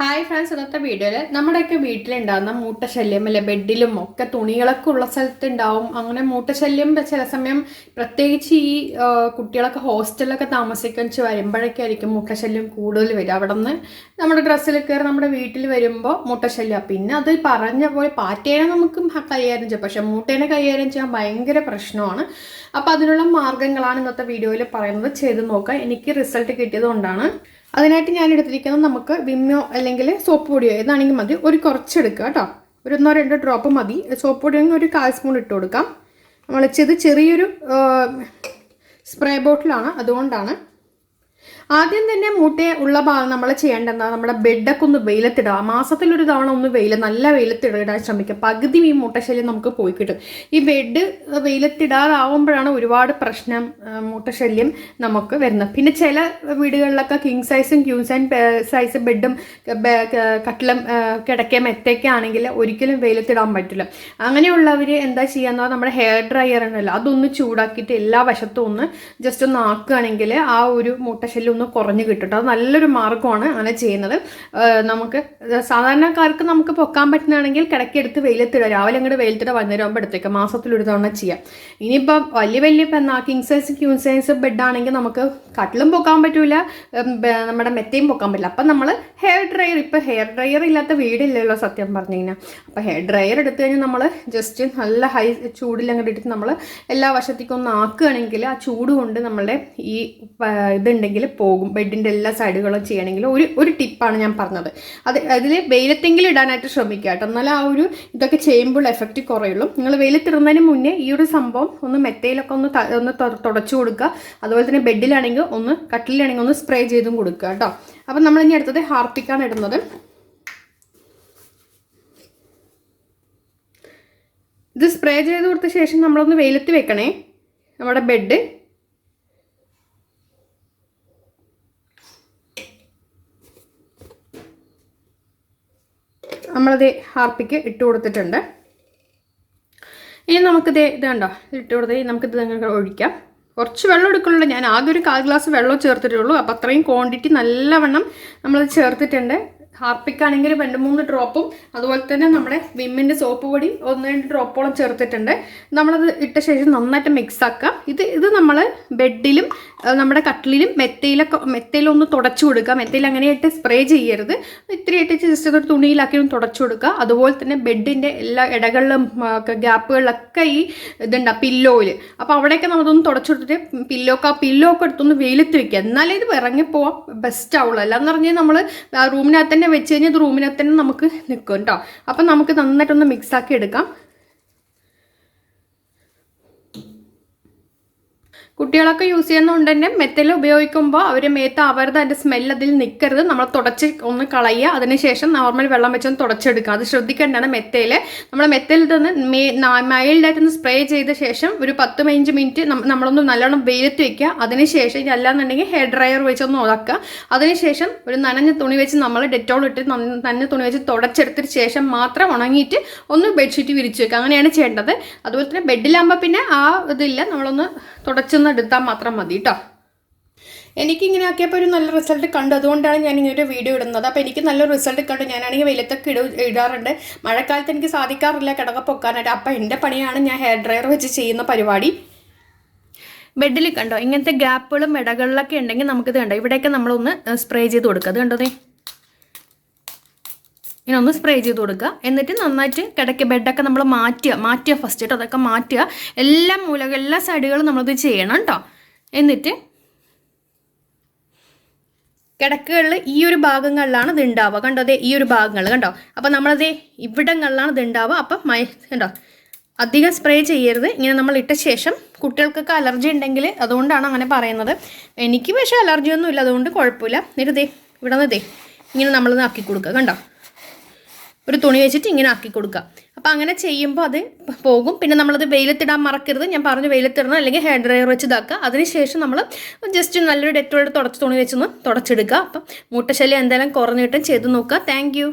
Hi friends ഇന്നത്തെ വീഡിയോയിൽ നമ്മുടെയൊക്കെ വീട്ടിലുണ്ടാകുന്ന മൂട്ടശല്യം അല്ലെ ബെഡിലും ഒക്കെ തുണികളൊക്കെ ഉള്ള സ്ഥലത്ത് ഉണ്ടാവും അങ്ങനെ മൂട്ടശല്യം ചില സമയം പ്രത്യേകിച്ച് ഈ കുട്ടികളൊക്കെ ഹോസ്റ്റലിലൊക്കെ താമസിക്കാൻ വരുമ്പോഴൊക്കെ ആയിരിക്കും മൂട്ടശല്യം കൂടുതൽ വരിക. അവിടെ നിന്ന് നമ്മുടെ ഡ്രസ്സിൽ കയറി നമ്മുടെ വീട്ടിൽ വരുമ്പോൾ മൂട്ടശല്യം പിന്നെ അത് പറഞ്ഞ പോലെ പാറ്റേനെ നമുക്ക് കൈകാര്യം ചെയ്യാം. പക്ഷെ മൂട്ടേനെ കൈകാര്യം ചെയ്യാൻ ഭയങ്കര പ്രശ്നമാണ്. അപ്പോൾ അതിനുള്ള മാർഗങ്ങളാണ് ഇന്നത്തെ വീഡിയോയിൽ പറയുന്നത്. ചെയ്ത് നോക്കുക എനിക്ക് റിസൾട്ട് കിട്ടിയത് കൊണ്ടാണ്. അതിനായിട്ട് ഞാൻ എടുത്തിരിക്കുന്നത് നമുക്ക് വിമ്മോ അല്ലെങ്കിൽ സോപ്പ് പൊടിയോ ഏതാണെങ്കിൽ മതി. ഒരു കുറച്ചെടുക്കുക കേട്ടോ. ഒരു ഒന്നോ രണ്ടോ ഡ്രോപ്പ് മതി. സോപ്പ് പൊടി ആണെങ്കിൽ ഒരു കാൽ സ്പൂൺ ഇട്ട് കൊടുക്കാം. നമ്മൾ ഇത് ചെറിയൊരു സ്പ്രേ ബോട്ടിലാണ് അതുകൊണ്ടാണ് ആദ്യം തന്നെ മൂട്ടയെ ഉള്ള ഭാഗം നമ്മൾ ചെയ്യേണ്ടത് നമ്മുടെ ബെഡൊക്കെ ഒന്ന് വെയിലത്തിടുക. മാസത്തിലൊരു തവണ ഒന്ന് വെയിൽ നല്ല വെയിലത്തിടാൻ ശ്രമിക്കുക. പകുതി ഈ മുട്ടശല്യം നമുക്ക് പോയി കിട്ടും. ഈ ബെഡ് വെയിലത്തിടാതാവുമ്പോഴാണ് ഒരുപാട് പ്രശ്നം മുട്ടശല്യം നമുക്ക് വരുന്നത്. പിന്നെ ചില വീടുകളിലൊക്കെ കിങ് സൈസും ക്യൂ സൈസ് ബെഡും കട്ടിലും കിടക്കയും മെത്തയൊക്കെ ആണെങ്കിൽ ഒരിക്കലും വെയിലത്തിടാൻ പറ്റില്ല. അങ്ങനെയുള്ളവർ എന്താ ചെയ്യാന്ന് നമ്മുടെ ഹെയർ ഡ്രയർ ഉണ്ടല്ലോ അതൊന്ന് ചൂടാക്കിയിട്ട് എല്ലാ വശത്തും ഒന്ന് ജസ്റ്റ് ഒന്ന് ആക്കുകയാണെങ്കിൽ ആ ഒരു മൂട്ടശല്യം ഒന്ന് കുറഞ്ഞു കിട്ടട്ടോ. അത് നല്ലൊരു മാർഗമാണ് അങ്ങനെ ചെയ്യുന്നത്. നമുക്ക് സാധാരണക്കാർക്ക് നമുക്ക് പൊക്കാൻ പറ്റുന്നതാണെങ്കിൽ കിടക്കെടുത്ത് വെയിലത്തിടുക. രാവിലെ അങ്ങോട്ട് വെയിലത്തിടുക വൈകുന്നേരം ആകുമ്പോഴത്തേക്ക് മാസത്തിൽ ഒരു തവണ ചെയ്യാം. ഇനിയിപ്പം വലിയ വലിയ ഇപ്പം എന്നാൽ കിങ് സൈസ് ക്യൂൺ സൈസ് ബെഡാണെങ്കിൽ നമുക്ക് കട്ടിലും പൊക്കാൻ പറ്റില്ല നമ്മുടെ മെത്തയും പൊക്കാൻ പറ്റില്ല. അപ്പം നമ്മൾ ഹെയർ ഡ്രയർ ഇപ്പം ഹെയർ ഡ്രയർ ഇല്ലാത്ത വീടില്ലല്ലോ സത്യം പറഞ്ഞു കഴിഞ്ഞാൽ അപ്പം ഹെയർ ഡ്രയർ എടുത്തു കഴിഞ്ഞാൽ നമ്മൾ ജസ്റ്റ് നല്ല ഹൈ ചൂടിൽ അങ്ങോട്ട് ഇട്ടിട്ട് നമ്മൾ എല്ലാ വശത്തേക്കും ആക്കുകയാണെങ്കിൽ ആ ചൂട് കൊണ്ട് നമ്മളുടെ ഈ ഇതുണ്ടെങ്കിൽ പോകും ബെഡിന്റെ എല്ലാ സൈഡുകളും ചെയ്യണമെങ്കിൽ ഒരു ഒരു ടിപ്പാണ് ഞാൻ പറഞ്ഞത്. അത് അതിൽ വെയിലത്തെങ്കിലും ഇടാനായിട്ട് ശ്രമിക്കുക കേട്ടോ. എന്നാലും ആ ഒരു ഇതൊക്കെ ചെയ്യുമ്പോൾ എഫക്റ്റ് കുറയുള്ളൂ. നിങ്ങൾ വെയിലത്തിടുന്നതിന് മുന്നേ ഈ ഒരു സംഭവം ഒന്ന് മെത്തയിലൊക്കെ ഒന്ന് ഒന്ന് തുടച്ചു കൊടുക്കുക. അതുപോലെ തന്നെ ബെഡിലാണെങ്കിൽ ഒന്ന് കട്ടിലാണെങ്കിൽ ഒന്ന് സ്പ്രേ ചെയ്തും കൊടുക്കുക കേട്ടോ. അപ്പം നമ്മൾ ഇനി അടുത്തത് ഹാർപ്പിക്കാണ് ഇടുന്നത്. ഇത് സ്പ്രേ ചെയ്ത് കൊടുത്ത ശേഷം നമ്മളൊന്ന് വെയിലത്ത് വെക്കണേ. നമ്മുടെ ബെഡ്. നമ്മളത് ഹാർപ്പിക്ക് ഇട്ട് കൊടുത്തിട്ടുണ്ട്. ഇനി നമുക്കിത് ഇത് കണ്ടോ? ഇട്ട് കൊടുത്ത് നമുക്കിത് നിങ്ങൾക്ക് ഒഴിക്കാം. കുറച്ച് വെള്ളം എടുക്കുന്നുള്ളൂ ഞാൻ ആദ്യം ഒരു കാൽ ഗ്ലാസ് വെള്ളം ചേർത്തിട്ടുള്ളൂ അപ്പോൾ അത്രയും ക്വാണ്ടിറ്റി നല്ലവണ്ണം നമ്മളത് ചേർത്തിട്ടുണ്ട്. ഹാർപ്പിക്കാണെങ്കിൽ രണ്ട് മൂന്ന് ഡ്രോപ്പും അതുപോലെ തന്നെ നമ്മുടെ വിമ്മിന്റെ സോപ്പ് പൊടി ഒന്ന് രണ്ട് ഡ്രോപ്പോളം ചേർത്തിട്ടുണ്ട്. നമ്മളത് ഇട്ട ശേഷം നന്നായിട്ട് മിക്സ് ആക്കാം. ഇത് ഇത് നമ്മൾ ബെഡിലും നമ്മുടെ കട്ടിലും മെത്തയിലൊക്കെ മെത്തയിലൊന്ന് തുടച്ചു കൊടുക്കുക. മെത്തയിൽ അങ്ങനെയായിട്ട് സ്പ്രേ ചെയ്യരുത്. ഇത്രയായിട്ട് ജസ്റ്റ് ഒരു തുണിയിലാക്കി ഒന്ന് തുടച്ചു കൊടുക്കുക. അതുപോലെ തന്നെ ബെഡിന്റെ എല്ലാ ഇടകളിലും ഗ്യാപ്പുകളിലൊക്കെ ഈ ഇതുണ്ട് പില്ലോയിൽ അപ്പോൾ അവിടെയൊക്കെ നമ്മളതൊന്ന് തുടച്ചു കൊടുത്തിട്ട് പില്ലോക്ക് ആ പില്ലോ ഒക്കെ എടുത്തൊന്ന് വെയിലത്ത് വെക്കുക. എന്നാലേ ഇത് ഇറങ്ങിപ്പോവാം ബെസ്റ്റ് ആവുള്ളൂ. അല്ലാന്ന് പറഞ്ഞാൽ നമ്മൾ റൂമിനകത്ത് തന്നെ വെച്ച് കഴിഞ്ഞാൽ ഇത് റൂമിനകത്ത് തന്നെ നമുക്ക് നിൽക്കും കേട്ടോ അപ്പം നമുക്ക് നന്നായിട്ടൊന്ന് മിക്സാക്കി എടുക്കാം. കുട്ടികളൊക്കെ യൂസ് ചെയ്യുന്നതുകൊണ്ട് തന്നെ മെത്തൽ ഉപയോഗിക്കുമ്പോൾ അവർ മേത്ത് ആവരുത് അതിന്റെ സ്മെല്ല് അതിൽ നിൽക്കരുത്. നമ്മൾ തുടച്ച് ഒന്ന് കളയുക. അതിനുശേഷം നോർമൽ വെള്ളം വെച്ചൊന്ന് തുടച്ചെടുക്കുക. അത് ശ്രദ്ധിക്കേണ്ടതാണ് മെത്തയിൽ നമ്മൾ മെത്തയിൽ തന്നെ മേ മൈൽഡായിട്ടൊന്ന് സ്പ്രേ ചെയ്ത ശേഷം ഒരു പത്ത് പതിനഞ്ച് മിനിറ്റ് നമ്മളൊന്ന് നല്ലോണം വെയിലത്ത് വയ്ക്കുക അതിനുശേഷം ഇനി അല്ലാന്നുണ്ടെങ്കിൽ ഹെയർ ഡ്രയർ വെച്ചൊന്ന് ഉണക്കുക. അതിനുശേഷം ഒരു നനഞ്ഞ തുണി വെച്ച് നമ്മൾ ഡെറ്റോൾ ഇട്ട് നനഞ്ഞ തുണി വെച്ച് തുടച്ചെടുത്തിന് ശേഷം മാത്രം ഉണങ്ങിയിട്ട് ഒന്ന് ബെഡ്ഷീറ്റ് വിരിച്ചു വെക്കുക. അങ്ങനെയാണ് ചെയ്യേണ്ടത്. അതുപോലെ തന്നെ ബെഡിലാകുമ്പോൾ പിന്നെ ആ ഇതില്ല. നമ്മളൊന്ന് തുടച്ചൊന്ന് എടുത്താൽ മാത്രം മതി കേട്ടോ എനിക്കിങ്ങനെ ആക്കിയപ്പോൾ ഒരു നല്ല റിസൾട്ട് കണ്ടു. അതുകൊണ്ടാണ് ഞാൻ ഇങ്ങനെ ഒരു വീഡിയോ ഇടുന്നത്. അപ്പോൾ എനിക്ക് നല്ല റിസൾട്ട് കണ്ടു. ഞാനാണെങ്കിൽ വെയിലത്തൊക്കെ ഇട ഇടാറുണ്ട്. മഴക്കാലത്ത് എനിക്ക് സാധിക്കാറില്ല കിടക്ക പൊക്കാനായിട്ട്. അപ്പോൾ എന്റെ പണിയാണ് ഞാൻ ഹെയർ ഡ്രയർ വെച്ച് ചെയ്യുന്ന പരിപാടി. ബെഡിൽ കണ്ടോ? ഇങ്ങനത്തെ ഗ്യാപ്പുകളും ഇടകളിലൊക്കെ ഉണ്ടെങ്കിൽ നമുക്കിത് കണ്ടോ? ഇവിടെയൊക്കെ നമ്മളൊന്ന് സ്പ്രേ ചെയ്ത് കൊടുക്കുക അത് കണ്ടോ ഇങ്ങനെ ഒന്ന് സ്പ്രേ ചെയ്ത് കൊടുക്കുക. എന്നിട്ട് നന്നായിട്ട് കിടക്ക ബെഡൊക്കെ നമ്മൾ മാറ്റുക. മാറ്റുക ഫസ്റ്റ് കേട്ടോ അതൊക്കെ മാറ്റുക. എല്ലാ മൂലകൾ എല്ലാ സൈഡുകളും നമ്മളത് ചെയ്യണം കേട്ടോ എന്നിട്ട് കിടക്കുകളിൽ ഈ ഒരു ഭാഗങ്ങളിലാണ് ഇത് ഉണ്ടാവുക കണ്ടോ അതെ ഈ ഒരു ഭാഗങ്ങൾ കണ്ടോ? അപ്പോൾ നമ്മളത് ഇവിടങ്ങളിലാണ് ഇത് ഉണ്ടാവുക അപ്പം മൈ കണ്ടോ? അധികം സ്പ്രേ ചെയ്യരുത്. ഇങ്ങനെ നമ്മൾ ഇട്ട ശേഷം കുട്ടികൾക്കൊക്കെ അലർജി ഉണ്ടെങ്കിൽ അതുകൊണ്ടാണ് അങ്ങനെ പറയുന്നത്. എനിക്ക് പക്ഷേ അലർജി ഒന്നും ഇല്ല അതുകൊണ്ട് കുഴപ്പമില്ല. എന്നിട്ട് ദേ ഇവിടെ നിന്ന് ദേ ഇങ്ങനെ നമ്മൾ ആക്കി കൊടുക്കുക. കണ്ടോ? ഒരു തുണി വെച്ചിട്ട് ഇങ്ങനെ ആക്കി കൊടുക്കുക. അപ്പോൾ അങ്ങനെ ചെയ്യുമ്പോൾ അത് പോകും. പിന്നെ നമ്മളത് വെയിലത്തിടാൻ മറക്കരുത്. ഞാൻ പറഞ്ഞു വെയിലത്തിടണം അല്ലെങ്കിൽ ഹെയർ ഡ്രയർ വെച്ച് ഇതാക്കുക. അതിനുശേഷം നമ്മൾ ജസ്റ്റ് നല്ലൊരു ഡെറ്റോൾ തുടച്ച് തുണി വെച്ചൊന്ന് തുടച്ചെടുക്കുക. അപ്പം മൂട്ടശല്യം എന്തായാലും കുറഞ്ഞിട്ടും ചെയ്ത് നോക്കുക. താങ്ക്